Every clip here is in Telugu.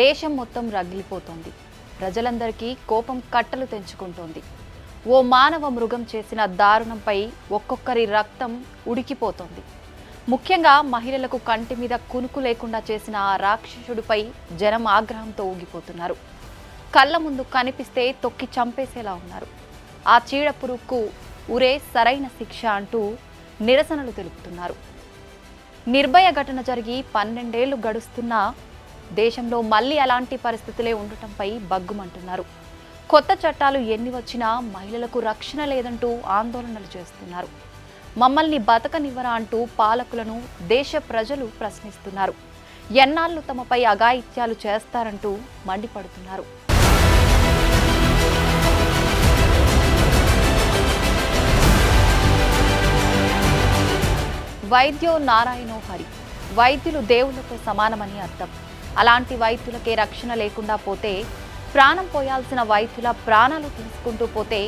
దేశం మొత్తం రగిలిపోతోంది. ప్రజలందరికీ కోపం కట్టలు తెంచుకుంటోంది. ఓ మానవ మృగం చేసిన దారుణంపై ఒక్కొక్కరి రక్తం ఉడికిపోతోంది. ముఖ్యంగా మహిళలకు కంటి మీద కునుకు లేకుండా చేసిన ఆ రాక్షసుడిపై జనం ఆగ్రహంతో ఊగిపోతున్నారు. కళ్ళ ముందు కనిపిస్తే తొక్కి చంపేసేలా ఉన్నారు. ఆ చీడ పురుగుకు ఉరే సరైన శిక్ష అంటూ నిరసనలు తెలుపుతున్నారు. నిర్భయ ఘటన జరిగి పన్నెండేళ్ళు గడుస్తున్నా దేశంలో మళ్ళీ అలాంటి పరిస్థితులే ఉండటంపై బగ్గుమంటున్నారు కొత్త చట్టాలు ఎన్ని వచ్చినా మహిళలకు రక్షణ లేదంటూ ఆందోళనలు చేస్తున్నారు. మమ్మల్ని బతకనివ్వరా అంటూ పాలకులను దేశ ప్రజలు ప్రశ్నిస్తున్నారు. ఎన్నాళ్ళు తమపై అఘాయిత్యాలు చేస్తారంటూ మండిపడుతున్నారు. వైద్యో నారాయణో హరి వైద్యులు దేవుళ్ళతో సమానమని అర్థం. అలాంటి వైద్యులకే రక్షణ లేకుండా పోతే ప్రాణం పోయాల్సిన వైద్యుల ప్రాణాలు తీసుకుంటూ పోతే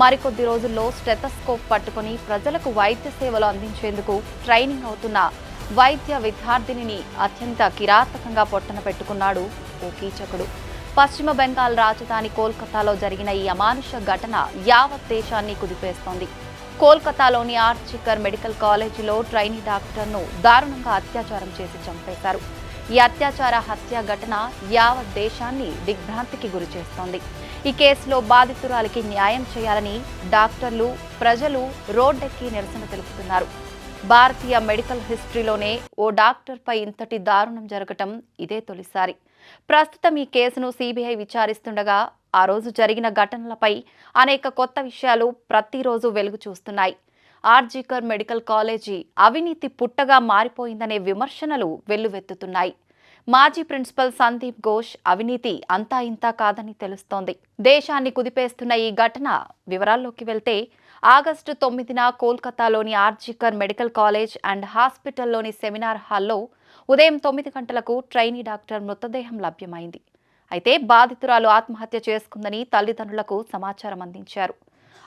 మరికొద్ది రోజుల్లో స్టెతస్కోప్ పట్టుకొని ప్రజలకు వైద్య సేవలు అందించేందుకు ట్రైనింగ్ అవుతున్న వైద్య విద్యార్థినిని అత్యంత కిరాతకంగా పొట్టన పెట్టుకున్నాడు ఓ కీచకుడు. పశ్చిమ బెంగాల్ రాజధాని కోల్కతాలో జరిగిన ఈ అమానుష ఘటన యావత్ దేశాన్ని కుదిపేస్తోంది. కోల్కతాలోని ఆర్చికర్ మెడికల్ కాలేజీలో ట్రైనీ డాక్టర్ను దారుణంగా అత్యాచారం చేసి చంపేశారు. ఈ అత్యాచార హత్య ఘటన యావత్ దేశాన్ని దిగ్భ్రాంతికి గురి చేస్తోంది. ఈ కేసులో బాధితురాలికి న్యాయం చేయాలని డాక్టర్లు ప్రజలు రోడ్డెక్కి నిరసన తెలుపుతున్నారు. భారతీయ మెడికల్ హిస్టరీలోనే ఓ డాక్టర్పై ఇంతటి దారుణం జరగటం ఇదే తొలిసారి. ప్రస్తుతం ఈ కేసును సిబిఐ విచారిస్తుండగా ఆ రోజు జరిగిన ఘటనలపై అనేక కొత్త విషయాలు ప్రతిరోజు వెలుగు చూస్తున్నాయి. ఆర్జీకర్ మెడికల్ కాలేజీ అవినీతి పుట్టగా మారిపోయిందనే విమర్శనలు వెల్లువెత్తుతున్నాయి. మాజీ ప్రిన్సిపల్ సందీప్ ఘోష్ అవినీతి అంతా ఇంతా కాదని తెలుస్తోంది. దేశాన్ని కుదిపేస్తున్న ఈ ఘటన వివరాల్లోకి వెళ్తే ఆగస్టు తొమ్మిదిన కోల్కతాలోని ఆర్జికర్ మెడికల్ కాలేజ్ అండ్ హాస్పిటల్లోని సెమినార్ హాల్లో ఉదయం తొమ్మిది గంటలకు ట్రైనీ డాక్టర్ మృతదేహం లభ్యమైంది. అయితే బాధితురాలు ఆత్మహత్య చేసుకుందని తల్లిదండ్రులకు సమాచారం అందించారు.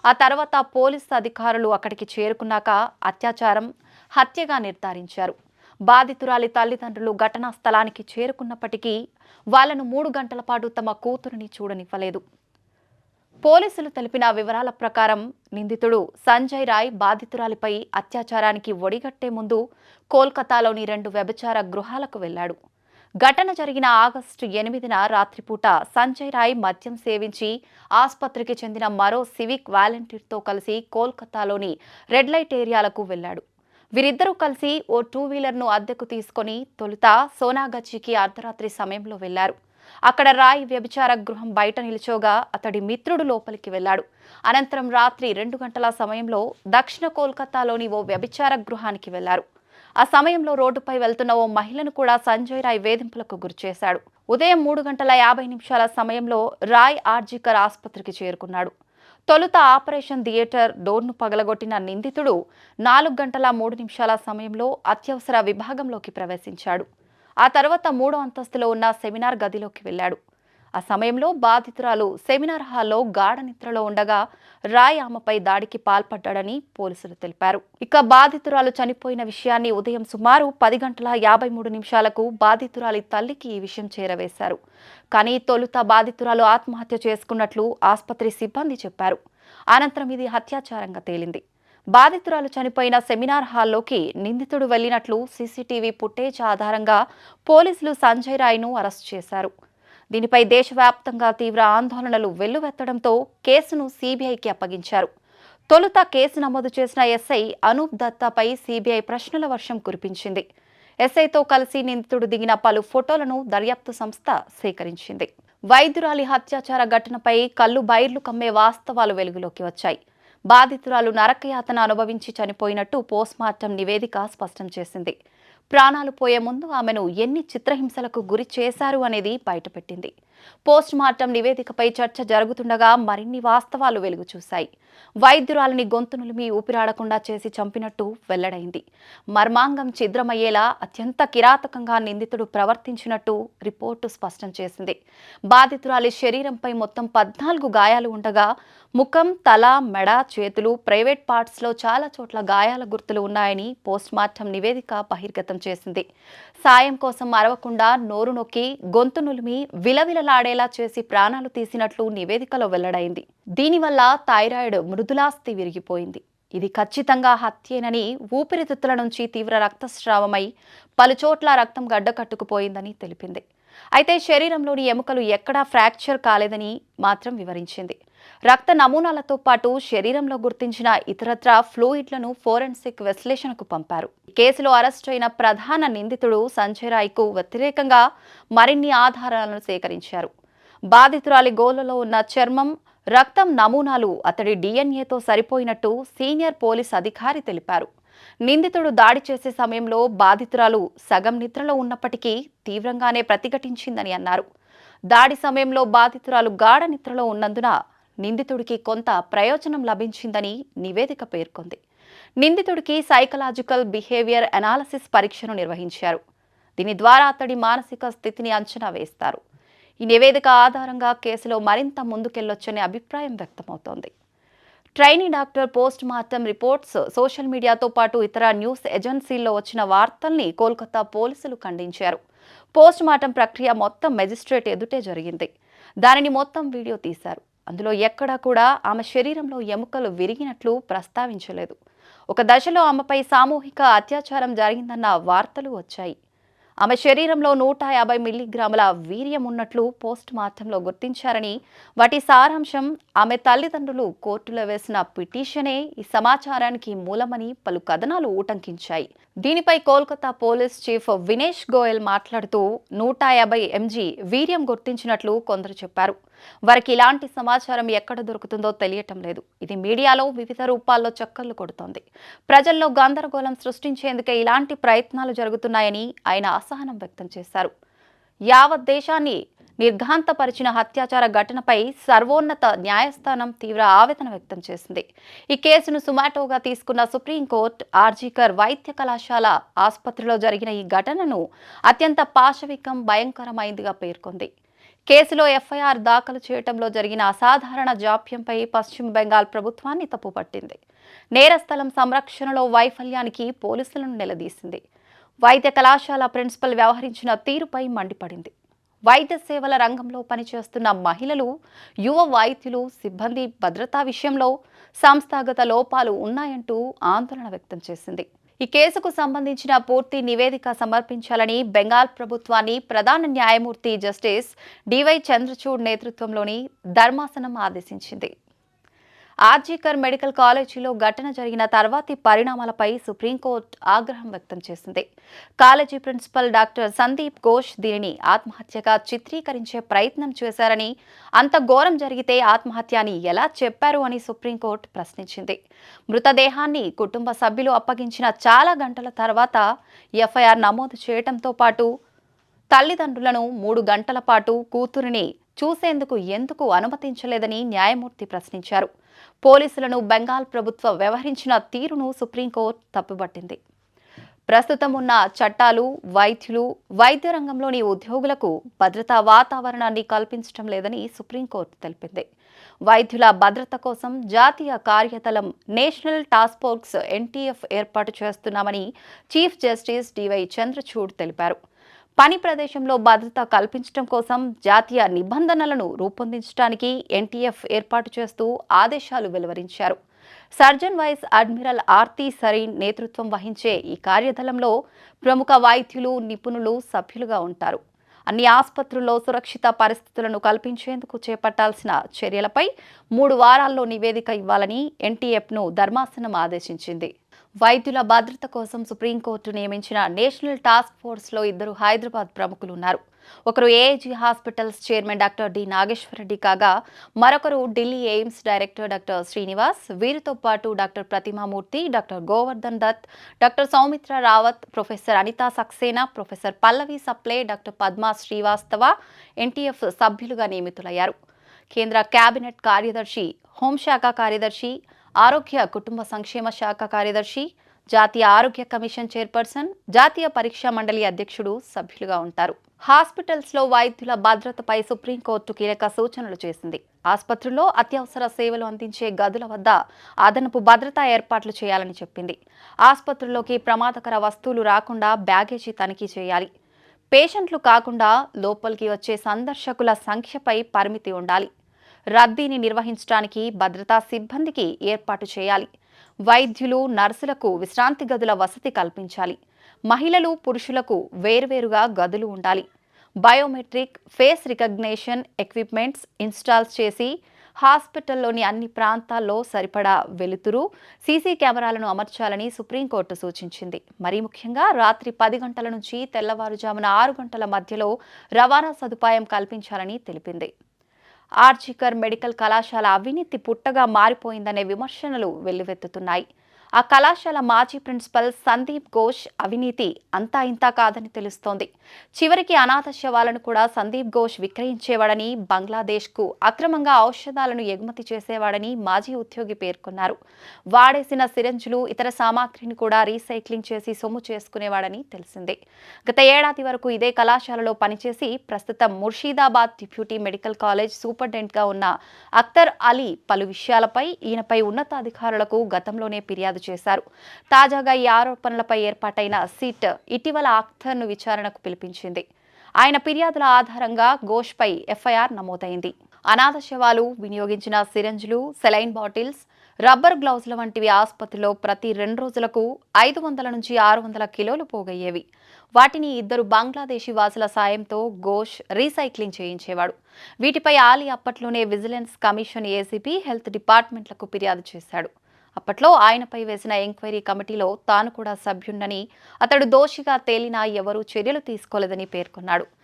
ఆ తర్వాత పోలీసు అధికారులు అక్కడికి చేరుకున్నాక అత్యాచారం హత్యగా నిర్ధారించారు. బాధితురాలి తల్లిదండ్రులు ఘటనా స్థలానికి చేరుకున్నప్పటికీ వాళ్ళను మూడు గంటల పాటు తమ కూతురిని చూడనివ్వలేదు. పోలీసులు తెలిపిన వివరాల ప్రకారం నిందితుడు సంజయ్ రాయ్ బాధితురాలిపై అత్యాచారానికి ఒడిగట్టే ముందు కోల్కతాలోని రెండు వ్యభిచార గృహాలకు వెళ్ళాడు ఘటన జరిగిన ఆగస్టు ఎనిమిదిన రాత్రిపూట సంజయ్ రాయ్ మద్యం సేవించి ఆసుపత్రికి చెందిన మరో సివిక్ వాలంటీర్తో కలిసి కోల్కతాలోని రెడ్ లైట్ ఏరియాలకు వెళ్ళాడు వీరిద్దరూ కలిసి ఓ టూ వీలర్ను అద్దెకు తీసుకొని తొలుత సోనాగచ్చికి అర్ధరాత్రి సమయంలో వెళ్ళారు అక్కడ రాయ్ వ్యభిచార గృహం బయట నిల్చోగా అతడి మిత్రుడు లోపలికి వెళ్ళాడు అనంతరం రాత్రి రెండు గంటల సమయంలో దక్షిణ కోల్కతాలోని ఓ వ్యభిచార గృహానికి వెళ్ళారు ఆ సమయంలో రోడ్డుపై వెళ్తున్న ఓ మహిళను కూడా సంజయ్ రాయ్ వేధింపులకు గురిచేశాడు ఉదయం మూడు గంటల యాభై నిమిషాల సమయంలో రాయ్ ఆర్జికర్ ఆసుపత్రికి చేరుకున్నాడు. తొలుత ఆపరేషన్ థియేటర్ డోర్ను పగలగొట్టిన నిందితుడు నాలుగు గంటల మూడు నిమిషాల సమయంలో అత్యవసర విభాగంలోకి ప్రవేశించాడు. ఆ తర్వాత మూడో అంతస్తులో ఉన్న సెమినార్ గదిలోకి వెళ్ళాడు. ఆ సమయంలో బాధితురాలు సెమినార్ హాల్లో గాఢ నిద్రలో ఉండగా రాయ్ ఆమెపై దాడికి పాల్పడ్డాడని పోలీసులు తెలిపారు. ఇక బాధితురాలు చనిపోయిన విషయాన్ని ఉదయం సుమారు పది గంటల యాభై మూడు నిమిషాలకు బాధితురాలి తల్లికి ఈ విషయం చేరవేశారు. కానీ తొలుత బాధితురాలు ఆత్మహత్య చేసుకున్నట్లు ఆసుపత్రి సిబ్బంది చెప్పారు. అనంతరం ఇది హత్యాచారంగా తేలింది. బాధితురాలు చనిపోయిన సెమినార్ హాల్లోకి నిందితుడు వెళ్ళినట్లు సీసీటీవీ ఫుటేజ్ ఆధారంగా పోలీసులు సంజయ్ రాయ్ను అరెస్ట్ చేశారు. దీనిపై దేశవ్యాప్తంగా తీవ్ర ఆందోళనలు వెల్లువెత్తడంతో కేసును సీబీఐకి అప్పగించారు. తొలుత కేసు నమోదు చేసిన ఎస్ఐ అనూప్ దత్తాపై సీబీఐ ప్రశ్నల వర్షం కురిపించింది. ఎస్ఐతో కలిసి నిందితుడు దిగిన పలు ఫోటోలను దర్యాప్తు సంస్థ సేకరించింది. వైద్యురాలి హత్యాచార ఘటనపై కళ్ళు బైర్లు కమ్మే వాస్తవాలు వెలుగులోకి వచ్చాయి. బాధితురాలు నరకయాతన అనుభవించి చనిపోయినట్టు పోస్ట్మార్టం నివేదిక స్పష్టం చేసింది. ప్రాణాలు పోయే ముందు ఆమెను ఎన్ని చిత్రహింసలకు గురి చేశారు అనేది బయటపెట్టింది. పోస్ట్ మార్టం నివేదికపై చర్చ జరుగుతుండగా మరిన్ని వాస్తవాలు వెలుగు చూశాయి. వైద్యురాలిని గొంతునులు మీ ఊపిరాడకుండా చేసి చంపినట్టు వెల్లడైంది. మర్మాంగం ఛిద్రమయ్యేలా అత్యంత కిరాతకంగా నిందితుడు ప్రవర్తించినట్టు రిపోర్టు స్పష్టం చేసింది. బాధితురాలి శరీరంపై మొత్తం పద్నాలుగు గాయాలు ఉండగా ముఖం తల మెడ చేతులు ప్రైవేట్ పార్ట్స్లో చాలా చోట్ల గాయాల గుర్తులు ఉన్నాయని పోస్ట్మార్టం నివేదిక బహిర్గతం చేసింది. సాయం కోసం అరవకుండా నోరు నొక్కి గొంతు నులిమి విలవిలలాడేలా చేసి ప్రాణాలు తీసినట్లు నివేదికలో వెల్లడైంది. దీనివల్ల థైరాయిడ్ మృదులాస్థి విరిగిపోయింది. ఇది ఖచ్చితంగా హత్యేనని ఊపిరితిత్తుల నుంచి తీవ్ర రక్తస్రావమై పలుచోట్ల రక్తం గడ్డకట్టుకుపోయిందని తెలిపింది. అయితే శరీరంలోని ఎముకలు ఎక్కడా ఫ్రాక్చర్ కాలేదని మాత్రం వివరించింది. రక్త నమూనాలతో పాటు శరీరంలో గుర్తించిన ఇతరత్ర ఫ్లూయిడ్లను ఫోరెన్సిక్ విశ్లేషణకు పంపారు. కేసులో అరెస్ట్ అయిన ప్రధాన నిందితుడు సంజయ్ రాయ్కు వ్యతిరేకంగా మరిన్ని ఆధారాలను సేకరించారు. బాధితురాలి గోలలో ఉన్న చర్మం రక్తం నమూనాలు అతడి డిఎన్ఏతో సరిపోయినట్టు సీనియర్ పోలీస్ అధికారి తెలిపారు. నిందితుడు దాడి చేసే సమయంలో బాధితురాలు సగం నిద్రలో ఉన్నప్పటికీ తీవ్రంగానే ప్రతిఘటించిందని అన్నారు. దాడి సమయంలో బాధితురాలు గాఢ నిద్రలో ఉన్నందున నిందితుడికి కొంత ప్రయోజనం లభించిందని నివేదిక పేర్కొంది. నిందితుడికి సైకలాజికల్ బిహేవియర్ అనాలసిస్ పరీక్షను నిర్వహించారు. దీని ద్వారా అతడి మానసిక స్థితిని అంచనా వేస్తారు. ఈ నివేదిక ఆధారంగా కేసులో మరింత ముందుకెళ్ళొచ్చనే అభిప్రాయం వ్యక్తమవుతోంది. Trainee doctor post mortem reports social మీడియాతో పాటు ఇతర న్యూస్ ఏజెన్సీల్లో వచ్చిన వార్తల్ని కోల్కతా పోలీసులు ఖండించారు. పోస్ట్ మార్టం ప్రక్రియ మొత్తం మెజిస్ట్రేట్ ఎదుటే జరిగింది. దానిని మొత్తం వీడియో తీశారు. అందులో ఎక్కడా కూడా ఆమె శరీరంలో ఎముకలు విరిగినట్లు ప్రస్తావించలేదు. ఒక దశలో ఆమెపై సామూహిక అత్యాచారం జరిగిందన్న వార్తలు వచ్చాయి. ఆమె శరీరంలో నూట యాభై మిల్లీగ్రాముల వీర్యం ఉన్నట్లు పోస్ట్ మార్టంలో గుర్తించారని వాటి సారాంశం ఆమె తల్లిదండ్రులు కోర్టులో వేసిన పిటిషనే ఈ సమాచారానికి మూలమని పలు కథనాలు ఊటంకించాయి దీనిపై కోల్కతా పోలీస్ చీఫ్ వినేష్ గోయల్ మాట్లాడుతూ నూట యాభై ఎంజీ వీర్యం గుర్తించినట్లు కొందరు చెప్పారు. వారికి ఇలాంటి సమాచారం ఎక్కడ దొరుకుతుందో తెలియటం లేదు. ఇది మీడియాలో వివిధ రూపాల్లో చక్కర్లు కొడుతోంది. ప్రజల్లో గందరగోళం సృష్టించేందుకే ఇలాంటి ప్రయత్నాలు జరుగుతున్నాయని ఆయన అసహనం వ్యక్తం చేశారు. యావత్ దేశాన్ని నిర్ఘాంతపరిచిన హత్యాచార ఘటనపై సర్వోన్నత న్యాయస్థానం తీవ్ర ఆవేదన వ్యక్తం చేసింది. ఈ కేసును సుమాటోగా తీసుకున్న సుప్రీంకోర్టు ఆర్జీకర్ వైద్య కళాశాల ఆసుపత్రిలో జరిగిన ఈ ఘటనను అత్యంత పాశవికం భయంకరమైందిగా పేర్కొంది. కేసులో ఎఫ్ఐఆర్ దాఖలు చేయడంలో జరిగిన అసాధారణ జాప్యంపై పశ్చిమ బెంగాల్ ప్రభుత్వాన్ని తప్పుపట్టింది. నేరస్థలం సంరక్షణలో వైఫల్యానికి పోలీసులను నిలదీసింది. వైద్య కళాశాల ప్రిన్సిపల్ వ్యవహరించిన తీరుపై మండిపడింది. వైద్య సేవల రంగంలో పనిచేస్తున్న మహిళలు యువ వైద్యులు సిబ్బంది భద్రతా విషయంలో సంస్థాగత లోపాలు ఉన్నాయంటూ ఆందోళన వ్యక్తం చేసింది. ఈ కేసుకు సంబంధించిన పూర్తి నివేదిక సమర్పించాలని బెంగాల్ ప్రభుత్వాన్ని ప్రధాన న్యాయమూర్తి జస్టిస్ డివై చంద్రచూడ్ నేతృత్వంలోని ధర్మాసనం ఆదేశించింది. ఆర్జీకర్ మెడికల్ కాలేజీలో ఘటన జరిగిన తర్వాతి పరిణామాలపై సుప్రీంకోర్టు ఆగ్రహం వ్యక్తం చేసింది. College principal doctor Sandeep Ghosh దీనిని ఆత్మహత్యగా చిత్రీకరించే ప్రయత్నం చేశారని అంత ఘోరం జరిగితే ఆత్మహత్య అని ఎలా చెప్పారు అని సుప్రీంకోర్టు ప్రశ్నించింది. మృతదేహాన్ని కుటుంబ సభ్యులు అప్పగించిన చాలా గంటల తర్వాత ఎఫ్ఐఆర్ నమోదు చేయడంతో పాటు తల్లిదండ్రులను మూడు గంటల పాటు కూతురిని చూసేందుకు ఎందుకు అనుమతించలేదని న్యాయమూర్తి ప్రశ్నించారు. పోలీసులను బెంగాల్ ప్రభుత్వం వ్యవహరించిన తీరును సుప్రీంకోర్టు తప్పుబట్టింది ప్రస్తుతం ఉన్న చట్టాలు వైద్యులు వైద్య రంగంలోని ఉద్యోగులకు భద్రతా వాతావరణాన్ని కల్పించడం లేదని సుప్రీంకోర్టు తెలిపింది. వైద్యుల భద్రత కోసం జాతీయ కార్యతలం నేషనల్ టాస్క్ ఫోర్స్ ఎన్టీఎఫ్ ఏర్పాటు చేస్తున్నామని చీఫ్ జస్టిస్ డివై చంద్రచూడ్ తెలిపారు. పని ప్రదేశంలో భద్రత కల్పించడం కోసం జాతీయ నిబంధనలను రూపొందించడానికి ఎన్టీఎఫ్ ఏర్పాటు చేస్తూ ఆదేశాలు వెలువరించారు. Surgeon vice admiral Arti Sarin నేతృత్వం వహించే ఈ కార్యదళంలో ప్రముఖ వైద్యులు నిపుణులు సభ్యులుగా ఉంటారు. అన్ని ఆసుపత్రుల్లో సురక్షిత పరిస్థితులను కల్పించేందుకు చేపట్టాల్సిన చర్యలపై మూడు వారాల్లో నివేదిక ఇవ్వాలని ఎన్టీఎఫ్ను ధర్మాసనం ఆదేశించింది. వైద్యుల భద్రత కోసం సుప్రీంకోర్టు నియమించిన నేషనల్ టాస్క్ ఫోర్స్లో ఇద్దరు హైదరాబాద్ ప్రముఖులు ఉన్నారు ఒకరు AIG hospitals chairman doctor D Nageswara Reddy కాగా మరొకరు Delhi AIIMS director doctor Srinivas వీరితో పాటు doctor Pratima Murthy doctor Govardhan Dutt doctor Soumitra Rawat professor Anita Saxena professor Pallavi Saple doctor Padma Srivastava NTF సభ్యులుగా నియమితులయ్యారు. కేంద్ర కేబినెట్ కార్యదర్శి హోంశాఖ కార్యదర్శి ఆరోగ్య కుటుంబ సంక్షేమ శాఖ కార్యదర్శి జాతీయ ఆరోగ్య కమిషన్ చైర్పర్సన్ జాతీయ పరీక్షా మండలి అధ్యక్షుడు సభ్యులుగా ఉంటారు. హాస్పిటల్స్లో వైద్యుల భద్రతపై సుప్రీంకోర్టు కీలక సూచనలు చేసింది. ఆసుపత్రుల్లో అత్యవసర సేవలు అందించే గదుల వద్ద అదనపు భద్రతా ఏర్పాట్లు చేయాలని చెప్పింది. ఆసుపత్రుల్లోకి ప్రమాదకర వస్తువులు రాకుండా బ్యాగేజీ తనిఖీ చేయాలి. పేషెంట్లు కాకుండా లోపలికి వచ్చే సందర్శకుల సంఖ్యపై పరిమితి ఉండాలి. రద్దీని నిర్వహించడానికి భద్రతా సిబ్బందికి ఏర్పాటు చేయాలి. వైద్యులు నర్సులకు విశ్రాంతి గదుల వసతి కల్పించాలి. మహిళలు పురుషులకు వేర్వేరుగా గదులు ఉండాలి. Biometric face recognition equipments install చేసి హాస్పిటల్లోని అన్ని ప్రాంతాల్లో సరిపడా వెలుతురు సీసీ కెమెరాలను అమర్చాలని సుప్రీంకోర్టు సూచించింది. మరీ ముఖ్యంగా రాత్రి పది గంటల నుంచి తెల్లవారుజామున ఆరు గంటల మధ్యలో రవాణా సదుపాయం కల్పించాలని తెలిపింది. ఆర్జికర్ మెడికల్ కళాశాల అవినీతి పుట్టగా మారిపోయిందనే విమర్శనలు వెల్లువెత్తుతున్నాయి. ఆ కళాశాల మాజీ ప్రిన్సిపల్ సందీప్ ఘోష్ అవినీతి అంతా ఇంతా కాదని తెలుస్తోంది. చివరికి అనాథ శవాలను కూడా సందీప్ ఘోష్ విక్రయించేవాడని బంగ్లాదేశ్కు అక్రమంగా ఔషధాలను ఎగుమతి చేసేవాడని మాజీ ఉద్యోగి పేర్కొన్నారు. వాడేసిన సిరంజులు ఇతర సామాగ్రిని కూడా రీసైక్లింగ్ చేసి సొమ్ము చేసుకునేవాడని తెలిసిందే. గత ఏడాది వరకు ఇదే కళాశాలలో పనిచేసి ప్రస్తుతం ముర్షీదాబాద్ డిప్యూటీ మెడికల్ కాలేజ్ సూపరింటెండెంట్గా ఉన్న అఖ్తర్ అలీ పలు విషయాలపై ఈయనపై ఉన్నతాధికారులకు గతంలోనే ఫిర్యాదు చేశారు. తాజాగా ఈ ఆరోపణలపై ఏర్పాటైన సిట్ ఇటీవల అఖ్తర్ను విచారణకు పిలిపించింది. ఆయన ఫిర్యాదుల ఆధారంగా ఘోష్పై ఎఫ్ఐఆర్ నమోదైంది. అనాథ శవాలు వినియోగించిన సిరంజ్లు సెలైన్ బాటిల్స్ రబ్బర్ గ్లౌజ్ల వంటివి ఆసుపత్రిలో ప్రతి రెండు రోజులకు ఐదు వందల నుంచి ఆరు వందల కిలోలు పోగయ్యేవి. వాటిని ఇద్దరు బంగ్లాదేశీ వాసుల సాయంతో ఘోష్ రీసైక్లింగ్ చేయించేవాడు. వీటిపై ఆలీ అప్పట్లోనే విజిలెన్స్ కమిషన్ ఏసీపీ హెల్త్ డిపార్ట్మెంట్లకు ఫిర్యాదు చేశాడు. అప్పట్లో ఆయనపై వేసిన ఎంక్వైరీ కమిటీలో తాను కూడా సభ్యున్నని అతడు దోషిగా తేలినా ఎవరూ చర్యలు తీసుకోలేదని పేర్కొన్నాడు.